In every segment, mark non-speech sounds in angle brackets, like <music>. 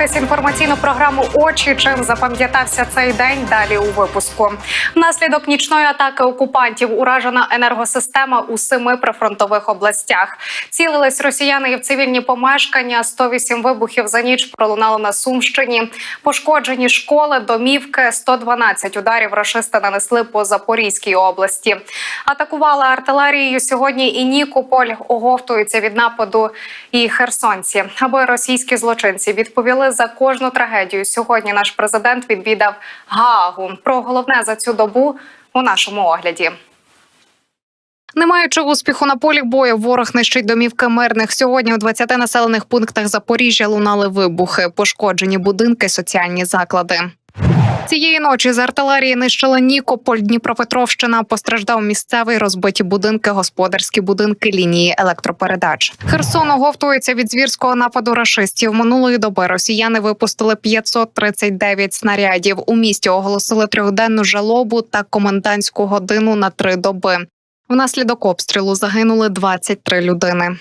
Ви дивитесь інформаційну програму Очі. Чим запам'ятався цей день? Далі у випуску. Внаслідок нічної атаки окупантів уражена енергосистема у семи прифронтових областях. Цілились росіяни і в цивільні помешкання. 108 вибухів за ніч пролунало на Сумщині. Пошкоджені школи, домівки. 112 ударів рашисти нанесли по Запорізькій області. Атакували артилерією сьогодні і Нікополь. Оговтуються від нападу і херсонці, аби російські злочинці відповіли за кожну трагедію. Сьогодні наш президент відвідав Гаагу. Про головне за цю добу у нашому огляді. Не маючи успіху на полі бою, ворог нищить домівки мирних. Сьогодні у 20 населених пунктах Запоріжжя лунали вибухи, пошкоджені будинки, соціальні заклади. Цієї ночі з артилерії нищили Нікополь, Дніпропетровщина. Постраждав місцевий розбиті будинки, господарські будинки, лінії електропередач. Херсон оговтується від звірського нападу рашистів. Минулої доби росіяни випустили 539 снарядів. У місті оголосили трьохденну жалобу та комендантську годину на три доби. Внаслідок обстрілу загинули 23 людини.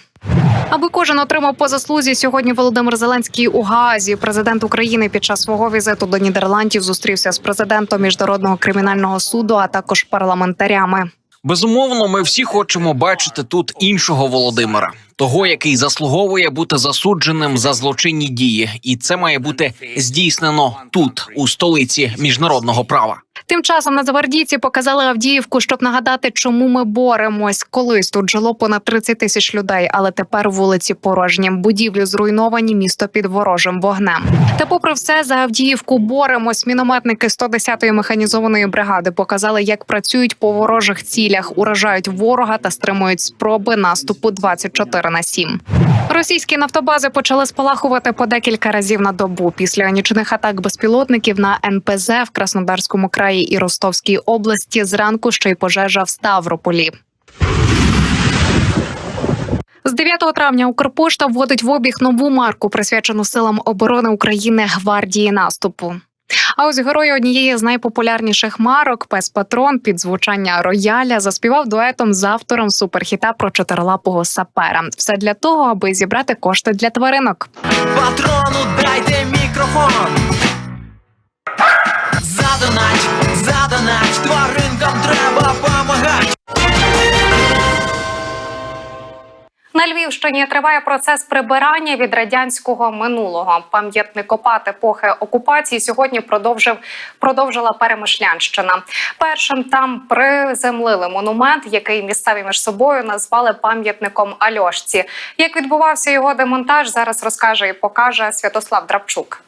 Аби кожен отримав по заслузі сьогодні. Володимир Зеленський у Гаазі. Президент України під час свого візиту до Нідерландів зустрівся з президентом міжнародного кримінального суду, а також парламентарями. Безумовно, ми всі хочемо бачити тут іншого Володимира, того, який заслуговує бути засудженим за злочинні дії, і це має бути здійснено тут, у столиці міжнародного права. Тим часом нацгвардійці показали Авдіївку, щоб нагадати, чому ми боремось. Колись тут жило понад 30 тисяч людей, але тепер вулиці порожні. Будівлі зруйновані, місто під ворожим вогнем. Та, попри все, за Авдіївку боремось. Мінометники 110-ї механізованої бригади показали, як працюють по ворожих цілях, уражають ворога та стримують спроби наступу 24 на 7. Російські нафтобази почали спалахувати по декілька разів на добу після нічних атак безпілотників на НПЗ в Краснодарському краї і Ростовській області. Зранку ще й пожежа в Ставрополі. З 9 травня Укрпошта вводить в обіг нову марку, присвячену силам оборони України гвардії наступу. А ось герой однієї з найпопулярніших марок Пес Патрон під звучання рояля заспівав дуетом з автором суперхіта про чотирилапого сапера. Все для того, аби зібрати кошти для тваринок. Патрону дайте мікрофон. Львівщині триває процес прибирання від радянського минулого. Пам'ятникопат епохи окупації сьогодні продовжив продовжила Перемишлянщина. Першим там приземлили монумент, який місцеві між собою назвали пам'ятником Альошці. Як відбувався його демонтаж, зараз розкаже і покаже Святослав Драбчук.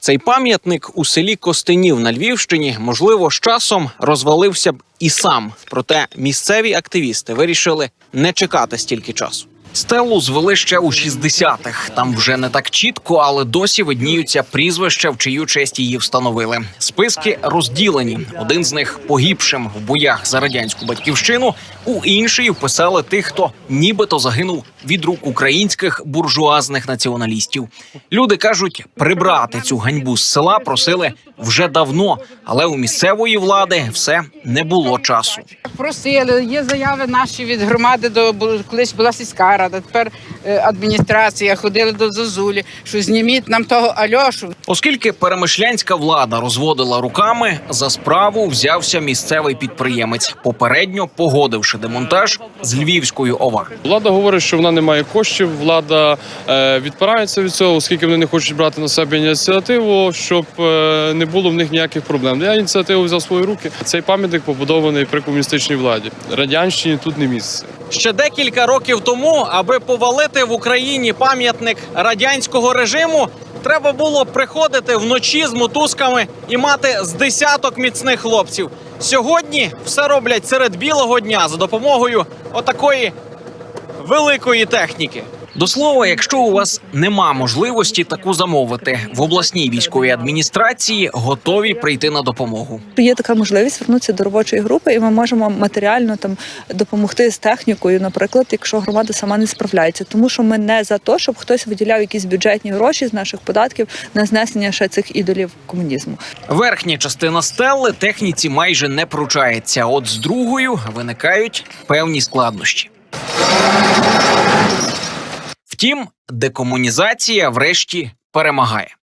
Цей пам'ятник у селі Костинів на Львівщині, можливо, з часом розвалився б і сам. Проте місцеві активісти вирішили не чекати стільки часу. Стелу звели ще у 60-х. Там вже не так чітко, але досі видніються прізвища, в чию честь її встановили. Списки розділені. Один з них погибшим в боях за радянську батьківщину. У інший вписали тих, хто нібито загинув від рук українських буржуазних націоналістів. Люди кажуть, прибрати цю ганьбу з села просили вже давно, але у місцевої влади все не було часу. Просили, є заяви наші від громади до колись була сільська рада, тепер е, адміністрація ходили до Зозулі, що зніміть нам того Альошу. Оскільки перемишлянська влада розводила руками, за справу взявся місцевий підприємець, попередньо погодивши демонтаж з Львівської ОВА. Влада говорить, що вона не має коштів. Влада е, відпирається від цього, оскільки вони не хочуть брати на себе ініціативу, щоб е, не було в них ніяких проблем. Я ініціативу взяв свої руки. Цей пам'ятник побудований при комуністичній владі. Радянщині тут не місце. Ще декілька років тому, аби повалити в Україні пам'ятник радянського режиму, треба було приходити вночі з мотузками і мати з десяток міцних хлопців. Сьогодні все роблять серед білого дня за допомогою отакої великої техніки. До слова, якщо у вас нема можливості таку замовити, в обласній військовій адміністрації готові прийти на допомогу. Є така можливість звернутися до робочої групи, і ми можемо матеріально там допомогти з технікою, наприклад, якщо громада сама не справляється. Тому що ми не за те, щоб хтось виділяв якісь бюджетні гроші з наших податків на знесення ще цих ідолів комунізму. Верхня частина стелли техніці майже не пручається. От з другою виникають певні складнощі. Втім, декомунізація врешті перемагає.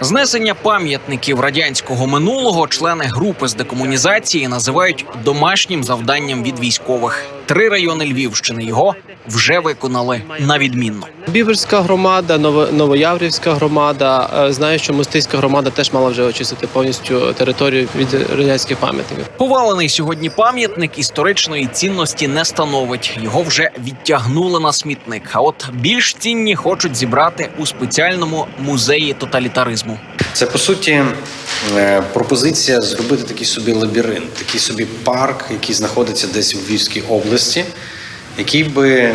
Знесення пам'ятників радянського минулого члени групи з декомунізації називають домашнім завданням від військових. Три райони Львівщини його вже виконали на відмінно. Біберська громада, Ново- Новояврівська громада. Е, Знаю, що Мостиська громада теж мала вже очистити повністю територію від радянських пам'ятників. Повалений сьогодні пам'ятник історичної цінності не становить. Його вже відтягнули на смітник. А от більш цінні хочуть зібрати у спеціальному музеї тоталітаризму. Це по суті е, пропозиція зробити такий собі лабіринт, такий собі парк, який знаходиться десь у Львівській області, який би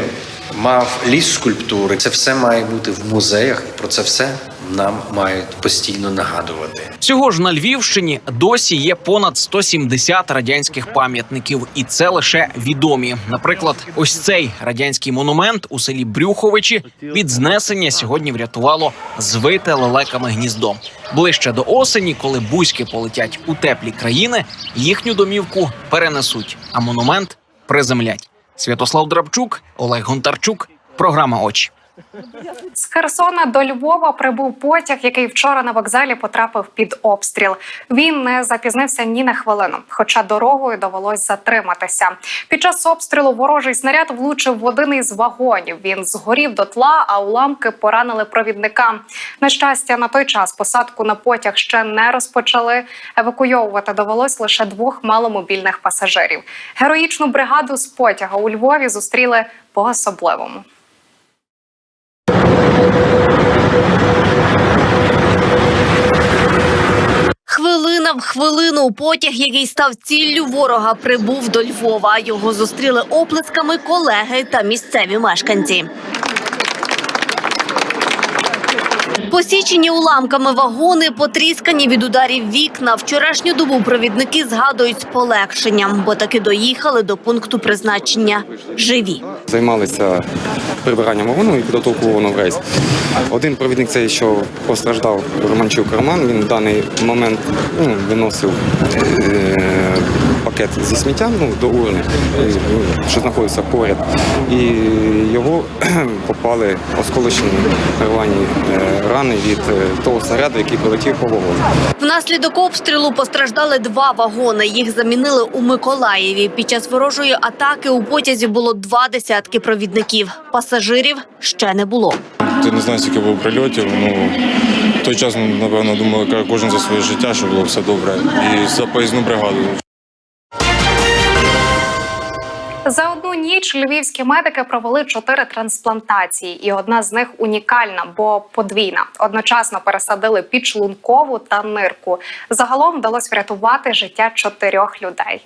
мав ліс скульптури. Це все має бути в музеях, про це все нам мають постійно нагадувати. Всього ж на Львівщині досі є понад 170 радянських пам'ятників, і це лише відомі. Наприклад, ось цей радянський монумент у селі Брюховичі від знесення сьогодні врятувало звите лелеками гніздо. Ближче до осені, коли бузьки полетять у теплі країни, їхню домівку перенесуть, а монумент приземлять. Святослав Драбчук, Олег Гонтарчук, програма Очі. З Херсона до Львова прибув потяг, який вчора на вокзалі потрапив під обстріл. Він не запізнився ні на хвилину, хоча дорогою довелось затриматися. Під час обстрілу ворожий снаряд влучив в один із вагонів. Він згорів дотла, а уламки поранили провідника. На щастя, на той час посадку на потяг ще не розпочали. Евакуйовувати довелось лише двох маломобільних пасажирів. Героїчну бригаду з потяга у Львові зустріли по особливому. В хвилину потяг, який став ціллю ворога, прибув до Львова. Його зустріли оплесками колеги та місцеві мешканці. Посічені уламками вагони, потріскані від ударів вікна. Вчорашню добу провідники згадують з полегшенням, бо таки доїхали до пункту призначення живі. Займалися прибиранням вагону і підготовкою вагону в рейс. Один провідник цей, що постраждав Романчук Роман, він в даний момент ну, виносив е, пакет зі сміттям ну, до урни, е, що знаходиться поряд. І його <clears throat> попали осколочні рвані е, рани від е, того снаряду, який прилетів по вагону. Внаслідок обстрілу постраждали два вагони. Їх замінили у Миколаєві. Під час ворожої атаки у потязі було два десятки провідників. Пасажирів ще не було. Ти не знаєш, скільки було прильотів. Ну, в той час, напевно, думали кожен за своє життя, щоб було все добре. І за поїзну бригаду. За одну ніч львівські медики провели чотири трансплантації, і одна з них унікальна, бо подвійна. Одночасно пересадили підшлункову та нирку. Загалом вдалося врятувати життя чотирьох людей.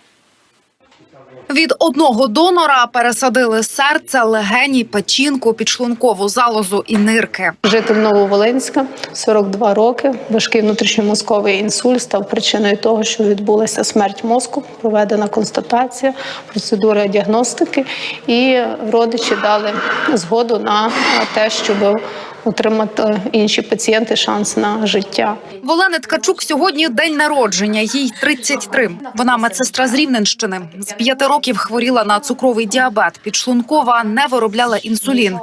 Від одного донора пересадили серце, легені, печінку, підшлункову залозу і нирки. Житель Нововолинська, 42 роки, важкий внутрішньомозковий інсульт став причиною того, що відбулася смерть мозку, проведена констатація, процедура діагностики, і родичі дали згоду на те, щоб отримати інші пацієнти шанс на життя. В Олени Ткачук сьогодні день народження. Їй 33. Вона медсестра з Рівненщини. З п'яти років хворіла на цукровий діабет. Підшлункова не виробляла інсулін.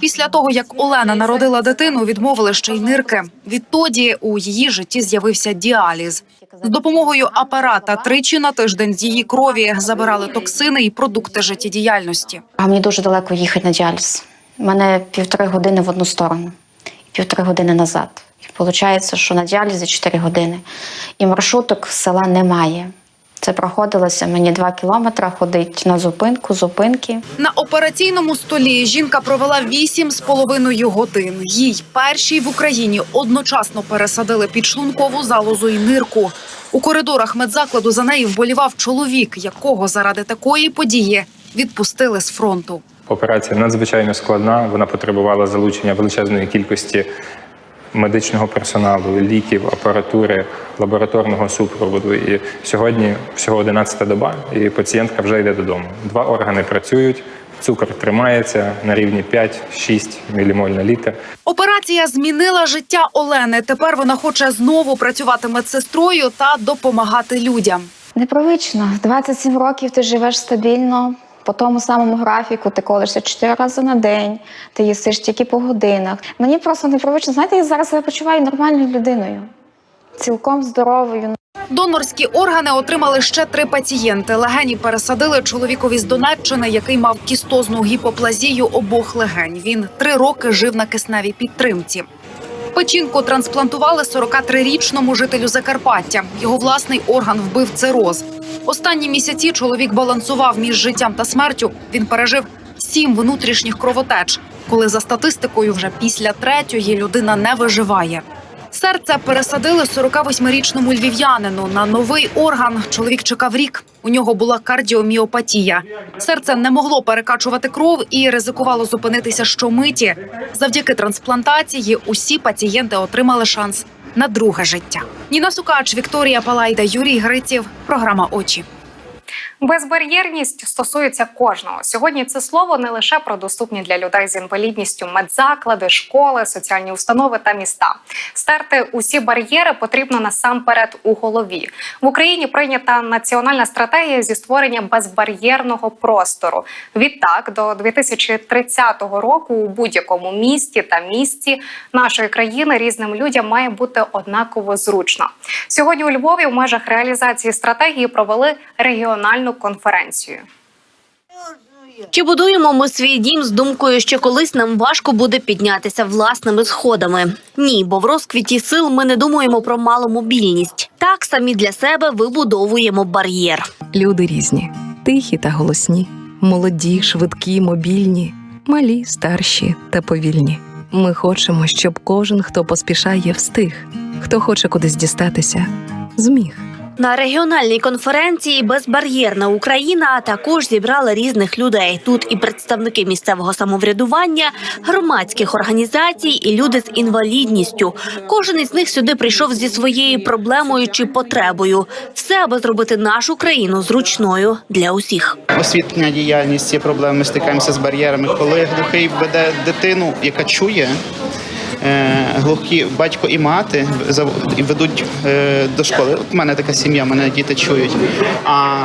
Після того, як Олена народила дитину, відмовили ще й нирки. Відтоді у її житті з'явився діаліз. З допомогою апарата тричі на тиждень з її крові забирали токсини і продукти життєдіяльності. А мені дуже далеко їхати на діаліз. Мене півтори години в одну сторону і півтори години назад. І виходить, що на діалізі 4 години. І маршруток села немає. Це проходилося мені два кілометри ходить на зупинку, зупинки. На операційному столі жінка провела вісім з половиною годин. Їй першій в Україні одночасно пересадили підшлункову залозу і нирку. У коридорах медзакладу за нею вболівав чоловік, якого заради такої події відпустили з фронту. Операція надзвичайно складна. Вона потребувала залучення величезної кількості медичного персоналу, ліків, апаратури, лабораторного супроводу. І сьогодні всього 11 доба, і пацієнтка вже йде додому. Два органи працюють. Цукор тримається на рівні 5-6 мілімоль на літр. Операція змінила життя Олени. Тепер вона хоче знову працювати медсестрою та допомагати людям. Непривично. 27 років ти живеш стабільно, По тому самому графіку ти колишся чотири рази на день, ти їсиш тільки по годинах. Мені просто непривично. Знаєте, я зараз себе почуваю нормальною людиною, цілком здоровою. Донорські органи отримали ще три пацієнти. Легені пересадили чоловікові з Донеччини, який мав кістозну гіпоплазію обох легень. Він три роки жив на кисневій підтримці. Печінку трансплантували 43-річному жителю Закарпаття. Його власний орган вбив цироз. Останні місяці чоловік балансував між життям та смертю. Він пережив сім внутрішніх кровотеч, коли за статистикою вже після третьої людина не виживає. Серце пересадили 48-річному львів'янину. На новий орган чоловік чекав рік. У нього була кардіоміопатія. Серце не могло перекачувати кров і ризикувало зупинитися щомиті. Завдяки трансплантації усі пацієнти отримали шанс на друге життя. Ніна Сукач, Вікторія Палайда, Юрій Гриців. Програма Очі. Безбар'єрність стосується кожного. Сьогодні це слово не лише про доступні для людей з інвалідністю медзаклади, школи, соціальні установи та міста. Стерти усі бар'єри потрібно насамперед у голові. В Україні прийнята національна стратегія зі створення безбар'єрного простору. Відтак, до 2030 року у будь-якому місті та місті нашої країни різним людям має бути однаково зручно. Сьогодні у Львові в межах реалізації стратегії провели регіональну конференцію. Чи будуємо ми свій дім з думкою, що колись нам важко буде піднятися власними сходами? Ні, бо в розквіті сил ми не думаємо про маломобільність. Так самі для себе вибудовуємо бар'єр. Люди різні, тихі та голосні, молоді, швидкі, мобільні, малі, старші та повільні. Ми хочемо, щоб кожен, хто поспішає, встиг, хто хоче кудись дістатися, зміг. На регіональній конференції Безбар'єрна Україна також зібрали різних людей. Тут і представники місцевого самоврядування, громадських організацій, і люди з інвалідністю. Кожен із них сюди прийшов зі своєю проблемою чи потребою. Все аби зробити нашу країну зручною для усіх. освітня діяльність, є проблеми, ми стикаємося з бар'єрами. Коли глухий веде дитину, яка чує. Е, Глухі батько і мати ведуть е, до школи. От в мене така сім'я, мене діти чують. А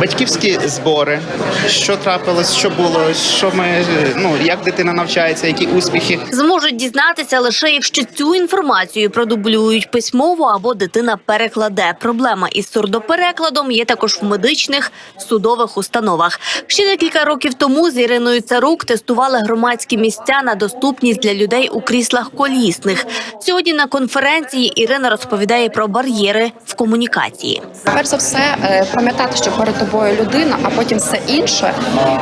батьківські збори, що трапилось, що було, що ми ну як дитина навчається, які успіхи. Зможуть дізнатися лише якщо цю інформацію продублюють письмово або дитина перекладе. Проблема із сурдоперекладом є також в медичних судових установах. Ще декілька років тому з Іриною Царук тестували громадські місця на доступність для людей у кріслах колісних. Сьогодні на конференції Ірина розповідає про бар'єри в комунікації. Перш за все, е, пам'ятати, що перед тобою людина, а потім все інше.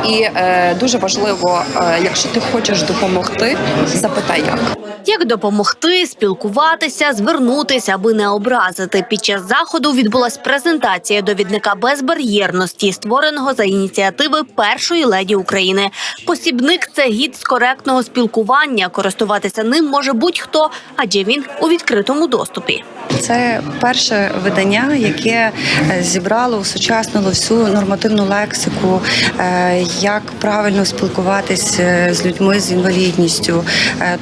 І е, дуже важливо, е, якщо ти хочеш допомогти, запитай як. Як допомогти, спілкуватися, звернутися, аби не образити. Під час заходу відбулась презентація довідника безбар'єрності, створеного за ініціативи першої леді України. Посібник це гід з коректного спілкування. Користуватися ним може будь-хто, адже він у відкритому доступі. Це перше видання, яке е, зібрало, усучаснило всю нормативну лексику, е, як правильно спілкуватись е, з людьми з інвалідністю,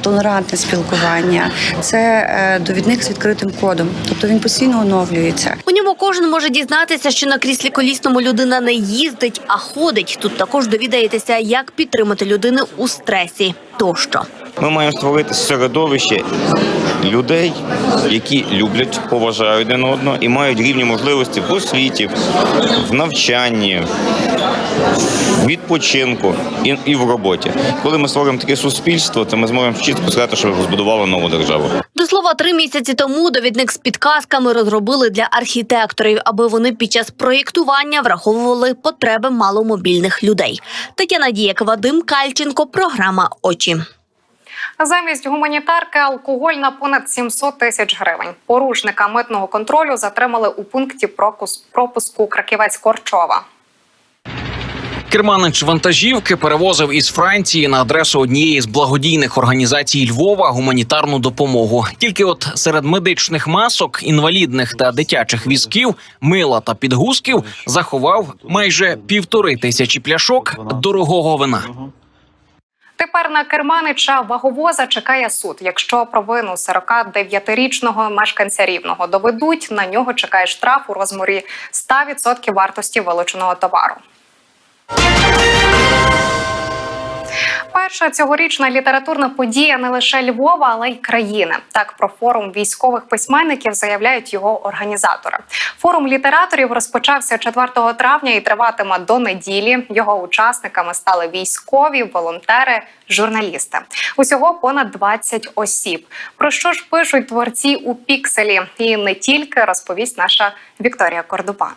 толерантне спілкування. Це довідник з відкритим кодом, тобто він постійно оновлюється. У ньому кожен може дізнатися, що на кріслі колісному людина не їздить, а ходить. Тут також довідаєтеся, як підтримати людину у стресі тощо. Ми маємо створити середовище людей, які люблять, поважають один одного і мають рівні можливості в освіті, в навчанні, в відпочинку і, і в роботі. Коли ми створимо таке суспільство, то ми зможемо чітко сказати, що ми збудували нову державу. До слова, три місяці тому довідник з підказками розробили для архітекторів, аби вони під час проєктування враховували потреби маломобільних людей. Тетяна Дієк, Вадим Кальченко, програма Очі. Замість гуманітарки алкоголь на понад 700 тисяч гривень. Порушника митного контролю затримали у пункті пропуску Краківець Корчова. Керманич вантажівки перевозив із Франції на адресу однієї з благодійних організацій Львова гуманітарну допомогу. Тільки от серед медичних масок, інвалідних та дитячих візків, мила та підгузків заховав майже півтори тисячі пляшок дорогого вина. Тепер на керманича ваговоза чекає суд. Якщо провину 49-річного мешканця рівного доведуть, на нього чекає штраф у розмірі 100% вартості вилученого товару. Найперша цьогорічна літературна подія не лише Львова, але й країни. Так про форум військових письменників заявляють його організатори. Форум літераторів розпочався 4 травня і триватиме до неділі. Його учасниками стали військові, волонтери, журналісти. Усього понад 20 осіб. Про що ж пишуть творці у пікселі? І не тільки розповість наша Вікторія Кордубан.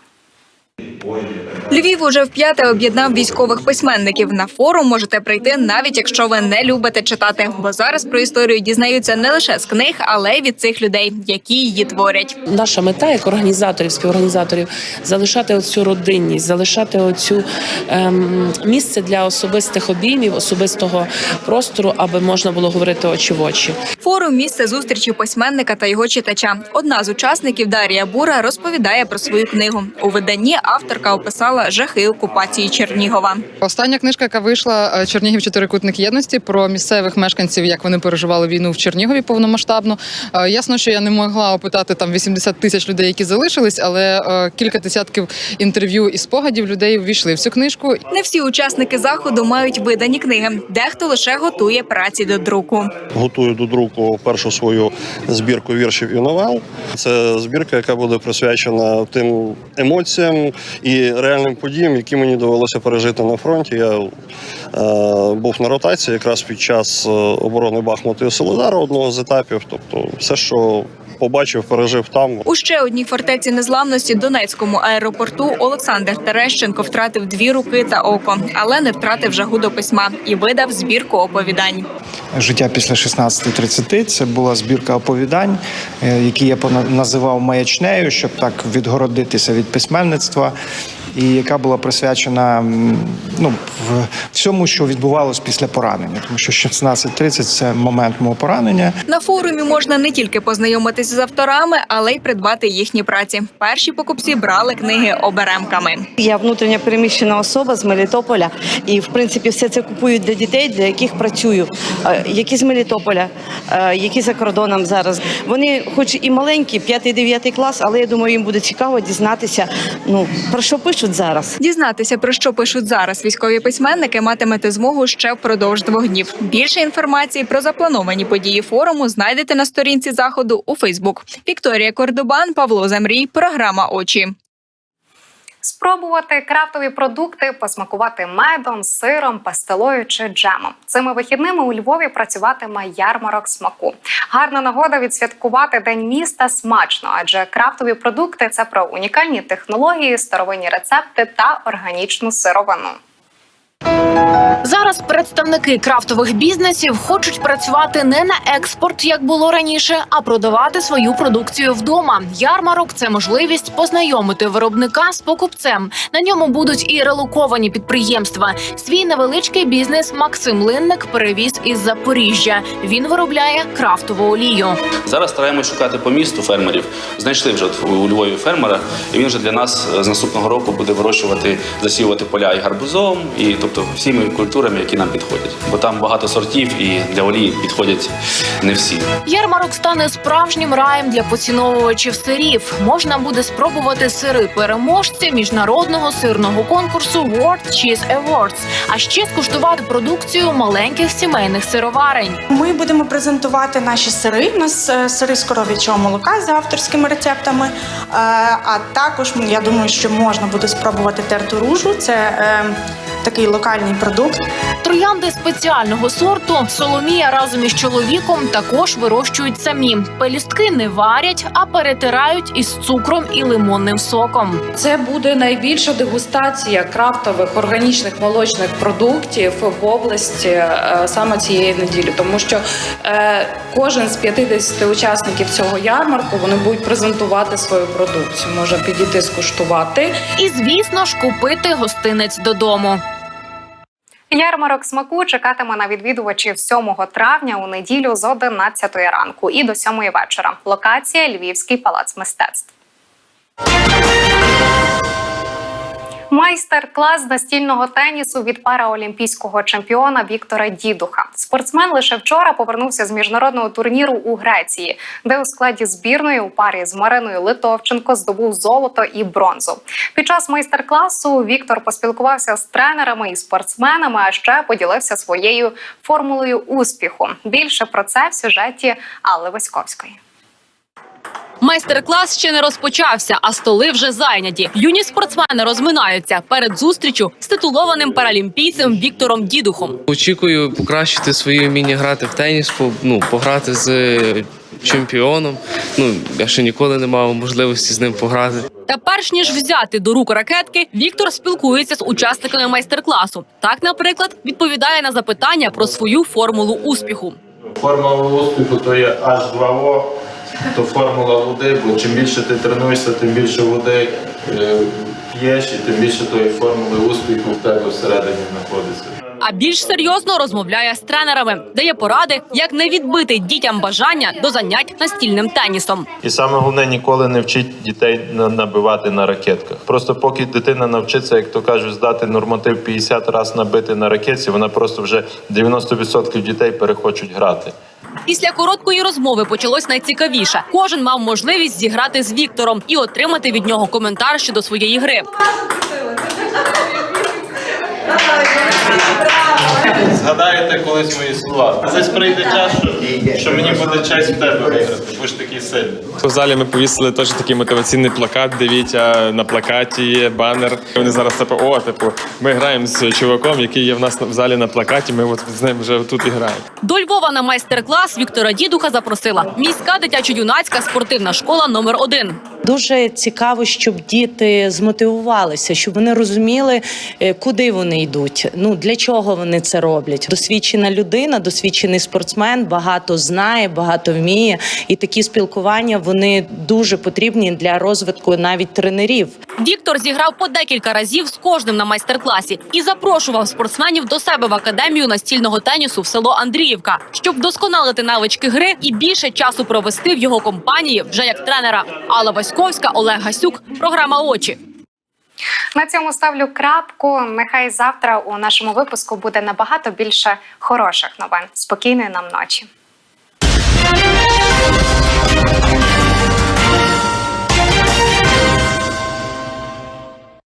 Львів уже вп'яте об'єднав військових письменників. На форум можете прийти, навіть якщо ви не любите читати. Бо зараз про історію дізнаються не лише з книг, але й від цих людей, які її творять. Наша мета як організаторів, співорганізаторів залишати оцю родинність, залишати оцю ем, місце для особистих обіймів, особистого простору, аби можна було говорити очі в очі. Форум місце зустрічі письменника та його читача. Одна з учасників Дарія Бура розповідає про свою книгу. У виданні авторка описала жахи окупації Чернігова. Остання книжка, яка вийшла е, Чернігів чотирикутник єдності про місцевих мешканців, як вони переживали війну в Чернігові повномасштабно. Е, Ясно, що я не могла опитати там 80 тисяч людей, які залишились, але е, кілька десятків інтерв'ю і спогадів людей ввійшли в цю книжку. Не всі учасники заходу мають видані книги. Дехто лише готує праці до друку. Готую до друку першу свою збірку віршів і новел. Це збірка, яка буде присвячена тим емоціям і реальним подіям, які мені довелося пережити на фронті. Я е, був на ротації якраз під час е, оборони Бахмуту і Солидару одного з етапів. Тобто, все, що побачив, пережив там. У ще одній фортеці незламності Донецькому аеропорту Олександр Терещенко втратив дві руки та око, але не втратив жагу до письма і видав збірку оповідань. Життя після 16.30 – це була збірка оповідань, е, які я пона- називав маячнею, щоб так відгородитися від письменництва, і яка була присвячена ну, всьому, що відбувалось після поранення, тому що 16.30 – це момент мого поранення. На форумі можна не тільки познайомитися з авторами, але й придбати їхні праці. Перші покупці брали книги оберемками. Я внутрішньо переміщена особа з Мелітополя, і в принципі все це купую для дітей, для яких працюю. Е, Які з Мелітополя, е, які за кордоном зараз. Вони, хоч і маленькі, 5-9 клас, але я думаю, їм буде цікаво дізнатися, ну про що пишуть зараз. Дізнатися про що пишуть зараз військові письменники матимете змогу ще впродовж двох днів. Більше інформації про заплановані події форуму знайдете на сторінці заходу у Фейсбук. Вікторія Кордобан, Павло Замрій. Програма очі. Спробувати крафтові продукти, посмакувати медом, сиром, пастилою чи джемом. Цими вихідними у Львові працюватиме ярмарок смаку. Гарна нагода відсвяткувати день міста смачно, адже крафтові продукти це про унікальні технології, старовинні рецепти та органічну сировину. Зараз представники крафтових бізнесів хочуть працювати не на експорт, як було раніше, а продавати свою продукцію вдома. Ярмарок це можливість познайомити виробника з покупцем. На ньому будуть і релоковані підприємства. Свій невеличкий бізнес Максим Линник перевіз із Запоріжжя. Він виробляє крафтову олію. Зараз стараємось шукати по місту фермерів. Знайшли вже у Львові фермера, і він вже для нас е, з наступного року буде вирощувати, засівати поля і гарбузом, і тобто всіми культурами, які нам підходять. Бо там багато сортів, і для олії підходять не всі. Ярмарок стане справжнім раєм для поціновувачів сирів. Можна буде спробувати сири переможця міжнародного сирного конкурсу World Cheese Awards, а ще скуштувати продукцію маленьких сімейних сироварень. Ми будемо презентувати наші сири. У нас е, сири з коров'ячого молока з авторськими рецептами. Е, А також я думаю, що можна буде спробувати терту ружу. Це е, такий локальний продукт. Троянди спеціального сорту Соломія разом із чоловіком також вирощують самі. Пелюстки не варять, а перетирають із цукром і лимонним соком. Це буде найбільша дегустація крафтових органічних молочних продуктів в області е, саме цієї неділі, тому що е, кожен з 50 учасників цього ярмарку вони будуть презентувати свою продукцію. Може підійти скуштувати. І звісно ж купити гостинець додому. Ярмарок смаку чекатиме на відвідувачів 7 травня у неділю з 11 ранку і до 7 вечора. Локація Львівський палац мистецтв. Майстер-клас настільного тенісу від параолімпійського чемпіона Віктора Дідуха. Спортсмен лише вчора повернувся з міжнародного турніру у Греції, де у складі збірної у парі з Мариною Литовченко здобув золото і бронзу. Під час майстер-класу Віктор поспілкувався з тренерами і спортсменами, а ще поділився своєю формулою успіху. Більше про це в сюжеті Алли Васьковської. Майстер-клас ще не розпочався, а столи вже зайняті. Юні спортсмени розминаються перед зустрічю з титулованим паралімпійцем Віктором Дідухом. Очікую покращити свої вміння грати в теніс, по- ну, пограти з е, чемпіоном. Ну, я ще ніколи не мав можливості з ним пограти. Та перш ніж взяти до рук ракетки, Віктор спілкується з учасниками майстер-класу. Так, наприклад, відповідає на запитання про свою формулу успіху. Формула успіху то є H2O, то формула води, бо чим більше ти тренуєшся, тим більше води е, п'єш, і тим більше тої формули успіху в тебе всередині знаходиться. А більш серйозно розмовляє з тренерами, дає поради, як не відбити дітям бажання до занять настільним тенісом. І саме головне ніколи не вчить дітей на- набивати на ракетках. Просто поки дитина навчиться, як то кажуть, здати норматив 50 разів набити на ракетці, вона просто вже 90% дітей перехочуть грати. Після короткої розмови почалось найцікавіше. Кожен мав можливість зіграти з Віктором і отримати від нього коментар щодо своєї гри. Згадаєте колись мої слова. Десь прийде час, що, що мені буде честь в тебе виграти. Бо ж такий сильний. У залі ми повісили теж такий мотиваційний плакат. Дивіться, на плакаті є банер. Вони зараз типу, о, типу, ми граємо з чуваком, який є в нас в залі на плакаті. Ми от з ним вже тут і граємо. До Львова на майстер-клас Віктора Дідуха запросила міська дитячо-юнацька спортивна школа номер 1 Дуже цікаво, щоб діти змотивувалися, щоб вони розуміли, е, куди вони йдуть. Ну для чого вони це роблять. Досвідчена людина, досвідчений спортсмен, багато знає, багато вміє, і такі спілкування вони дуже потрібні для розвитку навіть тренерів. Віктор зіграв по декілька разів з кожним на майстер-класі і запрошував спортсменів до себе в академію настільного тенісу в село Андріївка, щоб вдосконалити навички гри і більше часу провести в його компанії вже як тренера. Алла Васьковська, Олег Гасюк, програма Очі. На цьому ставлю крапку. Нехай завтра у нашому випуску буде набагато більше хороших новин. Спокійної нам ночі.